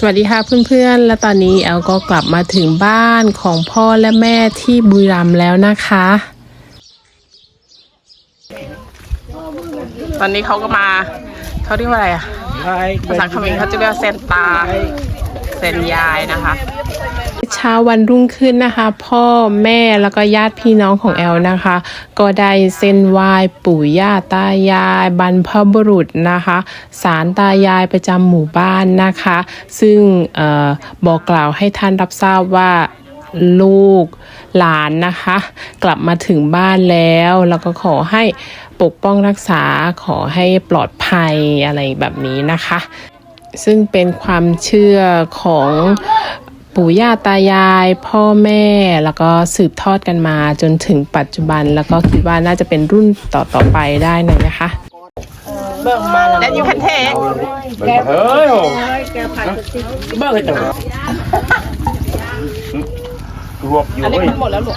สวัสดีค่ะเพื่อนๆ และตอนนี้แอลก็กลับมาถึงบ้านของพ่อและแม่ที่บุรีรัมย์แล้วนะคะ ตอนนี้เขาก็มาเขาเรียกว่าอะไรอะภาษาเขมรเขาจะเรียกว่าเซนตาเซนยายนะคะ เช้าวันรุ่งขึ้นนะคะ พ่อแม่แล้วก็ญาติพี่น้องของแอลนะคะ ก็ได้เส้นไหว้ปู่ย่าตายาย บรรพบุรุษนะคะสารตายายประจำหมู่บ้านนะคะ ซึ่งเออบอกกล่าวให้ท่านรับทราบว่าลูกหลานนะคะ กลับมาถึงบ้านแล้ว แล้วก็ขอให้ปกป้องรักษาขอให้ปลอดภัยอะไรแบบนี้นะคะ ซึ่งเป็นความเชื่อของ ปู่ย่าตายาย พ่อแม่แล้วก็สืบทอดกันมาจนถึงปัจจุบัน แล้วก็คิดว่าน่าจะเป็นรุ่นต่อๆไปได้เลยนะคะ That you can take Ơi hồ Bớt cái tờ Ruột อัน vô นี้ ấy มันหมดแล้วลูก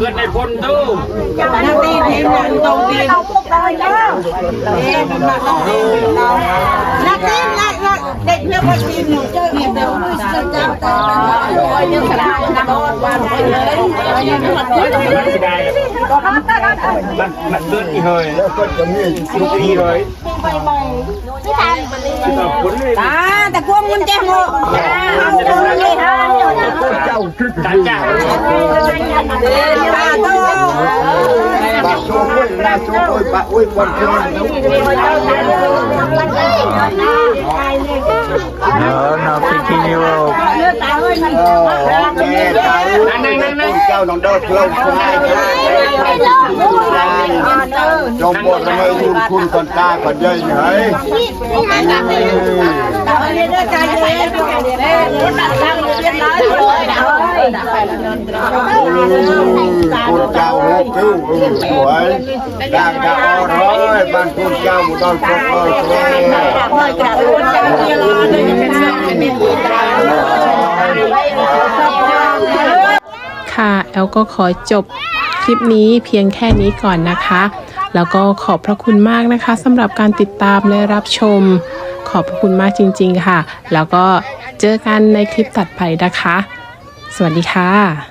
Họ thì mà họ đi đâu, đấy, chúng tôi đi đâu, ăn cơm này nè. Đi vào cơn này phôn tu นักเต้นนักเด็กเพื่อนคนจีนหนูเจอเห็นเดี๋ยวจะจับแต่ยังขนาดนั้นวันไปเลย Mặt mặt cơn đi hơi Lúc đi hơi Cuốn lên ตาแต่กลัวมันจะงอเอาเลย ta ta cuông dạ. dạ. dạ. mình che mộ ta chào bà số ơi là số ơi bà ơi quần chân nó nó phi phi nhiều nè tao nè nè. Nè tao nó đốt lâu không ai จมบทำไม่ยืนคุณคนตาคนใหญ่เหยคุณเจ้าหูคิ้วสวยดังดาวร้อยบ้านคุณเจ้าดอนตกอร้อยค่ะแอลก็ขอจบ คลิปนี้เพียงแค่นี้ก่อนนะคะ แล้วก็ขอบพระคุณมากนะคะสำหรับการติดตามและรับชม ขอบพระคุณมากจริง ๆ ค่ะ แล้วก็เจอกันในคลิปตัดไปนะคะ สวัสดีค่ะ